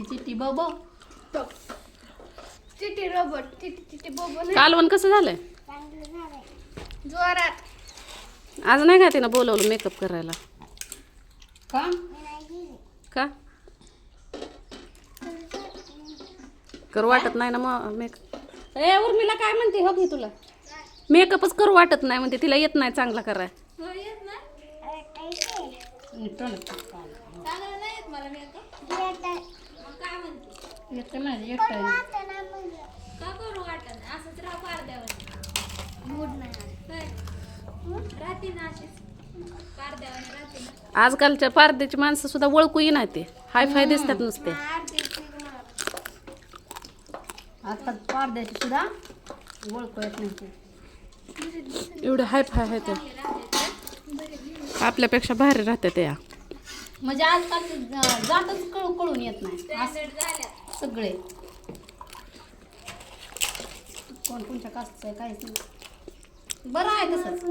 चिट्टी चिट्टी बाबा चिटी रोबोट चिटी चिटी बोबो कालवण कसं झालंय? जोरात. आज नाही का तिनं बोलवलं मेकअप करायला? का? का? करू वाटत नाही ना मग मेकअप ए उर्मिला काय म्हणते? हो घे तुला. मेकअपच करू वाटत नाही म्हणते. तिला येत नाही चांगला कराय. हो येत ना तोंड चांगलं नाही येत मला मेकअप येतं ना एकटं का करू वाटत नाही? असंच राहू पारद्यावर. मूड नाही राहते. ना अशीच. पारद्यावर राहते ना. आजकालच्या पारद्याची माणसं सुद्धा ओळखू येणार ते. हाय फाय दिसतात नुसते. आता पारद्याची सुद्धा ओळखू येत नाही. एवढे हाय फाय आहे ते आपल्यापेक्षा बाहेर राहतात त्या. म्हणजे आजकाल जातच कळू कळून येत नाही. सगळे. कोण कोणच्या कास्तचं आहे काहीच नाही. बरं आहे तसंच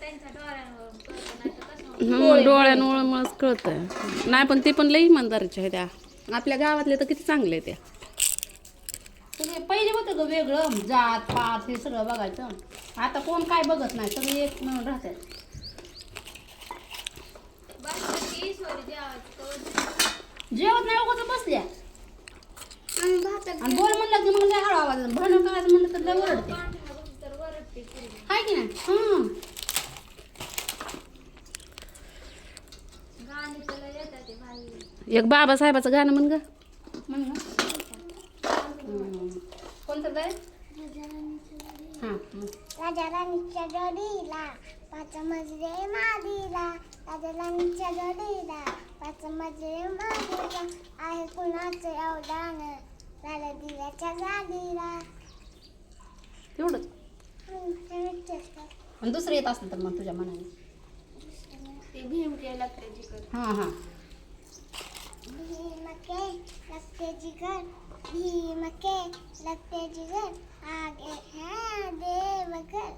त्यांच्या डोळ्यांवर कळतं नाही पण ते पण लई इमानदारीच्या आहे त्या. आपल्या गावातले तर किती चांगले त्या. पहिले होतं ग वेगळं. जात पात हे सगळं बघायचं. आता कोण काय बघत नाही सगळे एक म्हणून राहतात. जेवत नाही उगाच बसल्या आणि बोल म्हणलं की मग लय हळू आवाज भरणं करायचं म्हणलं तर लय ओरडते. हाय की नाही हं. एक बाबासाहेबाचं गाणं म्हण ग म्हण. हं. कोणतं हां राजा राणीच्या जोडीला पाच मजरे मादीला राजा राणीच्या जोडीला पाच मजरे मादीला आहे कुणाचे अवदान झालं दिव्याच्या गाडीला तेवढंच. आणि दुसरं येत असलं तर मग तुझ्या मनाने. ते भीमच्या लकड्याची कर. हां हां. भीमके लगते जिगर भीमके लगते जिगर आगे है देवघर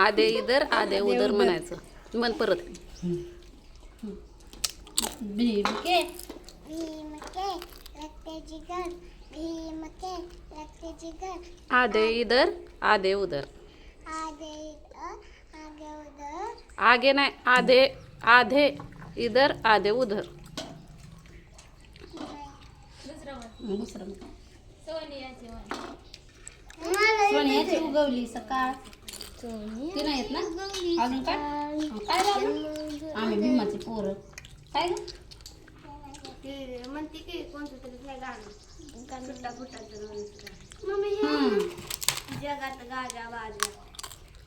आदे इधर आदे उदर म्हणायचं. मन परत. भीमके भीमके लगते जिगर भीमके लगते जिगर। आदे इधर आदे उदर आगे इधर आगे उधर। आगे नाही आधे आधे इधर आधे उधर। दुसरं. सोनियाची म्हण सोन्याची उगवली सकाळ. ती नाही येत ना? अजून काय? हं, काय आम्ही भीमाची पोरं. काय ग ते म्हणते की कोणतं तरी काय गाणं सुट्टा फुटाचं हं. जगात गाजा बाजा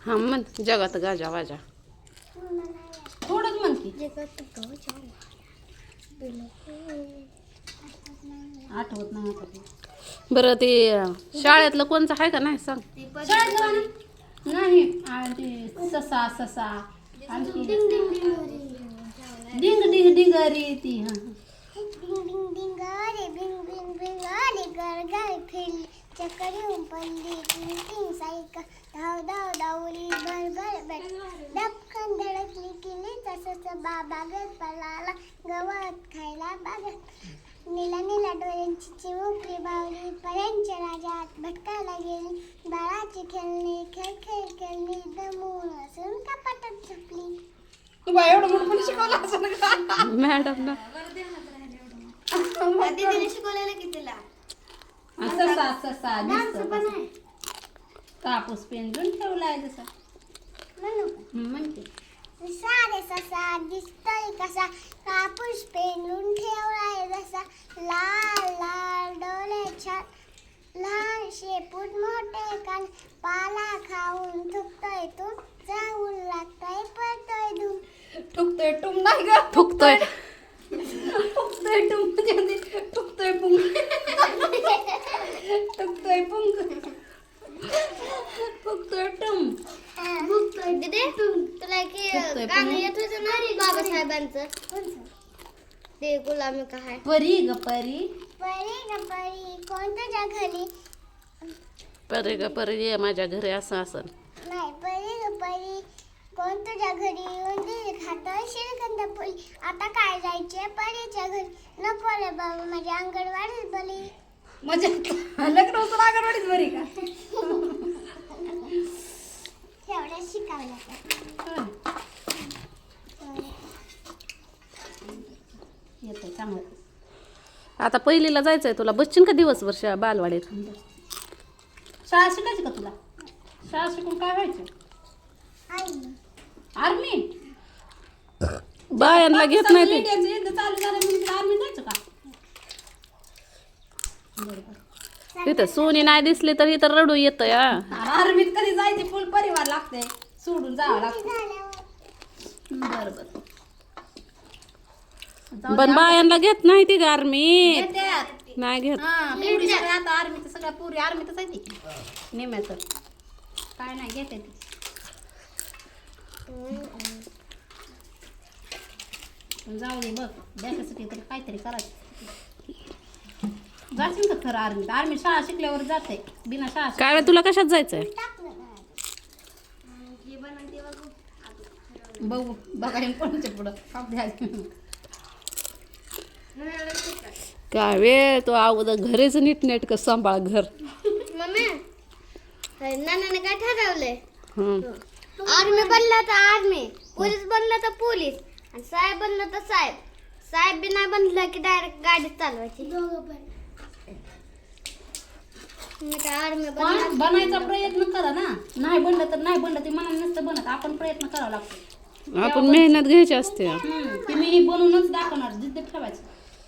हा म्हण जगात गाजा वाजा थोडंच म्हणते आठवत नाही आता ते. बरं ते शाळेतलं कोणचं आहे का नाही सांग शाळेत जाऊ ना? नाही आणि ते ससा ससा आणखी डिंग डिंग डिंग डिंग डिंग डिंगरी ती हा. डिंग डिंग डिंग अरे बिंग बिंग बिंग अरे घर घर फिरली चक्कर येऊन पडली टिंग टिंग सायकल धाव धाव धावली भर भर भर डबकन धडकली किली तसंच बाबा घर पळाला गवत खायला बागत नीला नीला डोळ्यांची चिमुकली बावली पर्यांच्या राजात भटकायला गेली. बाळाची खेळणी खेळ खेळ खेळणी दमून असून कपाटात झोपली एवढं मोठं पण शिकवलं असं का? मॅडम ना. दीदीने शिकवलेलं की तिला? आणि ससा ससा दिसतो कापूस जसा. म्हणू हं, म्हणते. सारे ससा दिसतोय कसा. कापूस पेंडून ठेवलाय जसा. लाल लाल डोळे छान. लहान शेपूट मोठे कान. पाला नाही ग फुकतोय ठुकतोय टुम म्हणजे ठुकतोय पुंग. दीदी तुला की गाणं. येत होतं ना बाबासाहेबांचं? ते गुलामी काय परी ग परी. परी ग परी कोण तुझ्या घरी परे ग परे ये माझ्या घरी असं असं. कोण तुझ्या घरी येऊन दिली खातं श्रीखंड पोळी आता काय जायचे परीच्या घरी. नको रे बाबा माझ्या अंगणवाडीत बली मजा लग्न होतं अंगणवाडीच बरी का? तेवढ्या शिकावल्या त्या. येतंय चांगलं. आता पहिलीला जायचंय तुला. बसशील का दिवसभर शा बालवाडीत? शाळा शिकायची का तुला? शाळा शिकून काय व्हायचं? आर्मी? बायांना घेत नाही ते. चालू झालं तुला आर्मी जायचं का? बरोबर. सोनी नाही दिसली तर इथं रडू येतं या. आर्मीत कधी जायचे फुल परिवार लागते. सोडून जावं लागतं. बरं बरं पण बायांना घेत नाही ती आर्मी. नाही घेत. हा आता आर्मी तर सगळ्या पुरी आर्मीतच आहे ती. निम्या तर काय नाही घेते ती पण जाऊ दे बघ देशासाठी तर काहीतरी करायचं जाशील का खरं आर्मीत आर्मी शाळा शिकल्यावर जाते बिना शाळा काय तुला कशात जायचंय. बघू बघा कोणाच्या पुढं काय वेळ तो अगोदर घरीच नीटनेटकं सांभाळ घर मम्मी नानाने काय ठरवलंय हं. आर्मी बनला तर आर्मी पोलीस बनलं तर पोलीस आणि साहेब बनलं तर साहेब. साहेब बी नाही बनलं की डायरेक्ट गाडी चालवायची. दोघं पण. मी काय आर्मी बनला पण बनायचा प्रयत्न करा ना. नाही बनलं तर नाही बनलं ते मनाने नसतं बनत. आपण प्रयत्न करावा लागतो. आपण मेहनत घ्यायची असते. हम्म, ते मी बनवूनच दाखवणार. जिद्द ठेवायचं.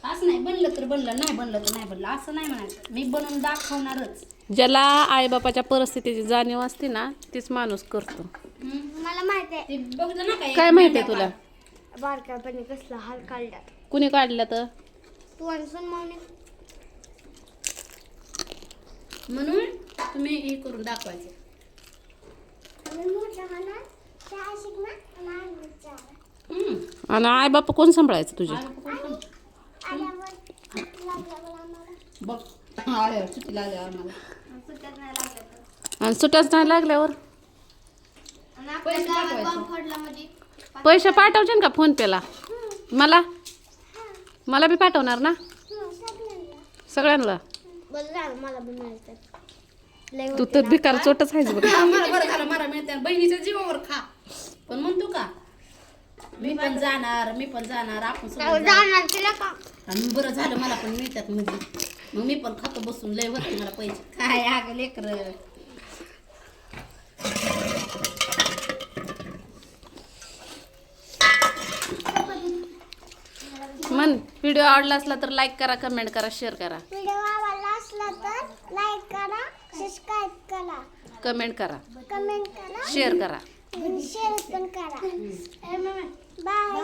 असं नाही बनलं तर बनलं नाही बनलं तर नाही बनलं. असं नाही म्हणायचं. मी बनवून दाखवणारच. ज्याला आईबापाच्या परिस्थितीची जाणीव असते ना तीच माणूस करतो. हम्म, मला माहिती आहे. ते बघलं ना काय काय माहितीये तुला? बारकापणी कसला हाल काढला. कुणी काढलं तर? तू आणि सुन मावने म्हणून तुम्ही हे करून दाखवायचं. आणि कोण सांभाळायचं तुझे? आई बापा कोण? आल्यावर लागल्यावर आम्हाला. लागल्या तर आणि सुट्याच नाही लागल्यावर? पैसे म्हणजे? पैसे पाठवचे का फोन पेला मला? मला बी पाठवणार ना? सगळ्यांना? बरं झालं मला बी मिळतं लय तू तर भिकार चोटच आहेस बघ. मला बरं झालं मला मिळते बहिणीच्या जीवावर खा. पण म्हणतो का मी पण जाणार मी पण जाणार आपण सगळे जाऊ. जाणार तिला का आणि बरं झालं मला पण मिळतात म्हणजे. मग मी पण खातो बसून लय होते मला पैसे. काय अगं लेकर. मन व्हिडिओ आवडला असला तर लाईक करा कमेंट करा शेअर करा. व्हिडिओ आवडला असला तर लाईक करा सबस्क्राईब करा. कमेंट करा. कमेंट करा. शेअर करा. शेअर पण करा. बाय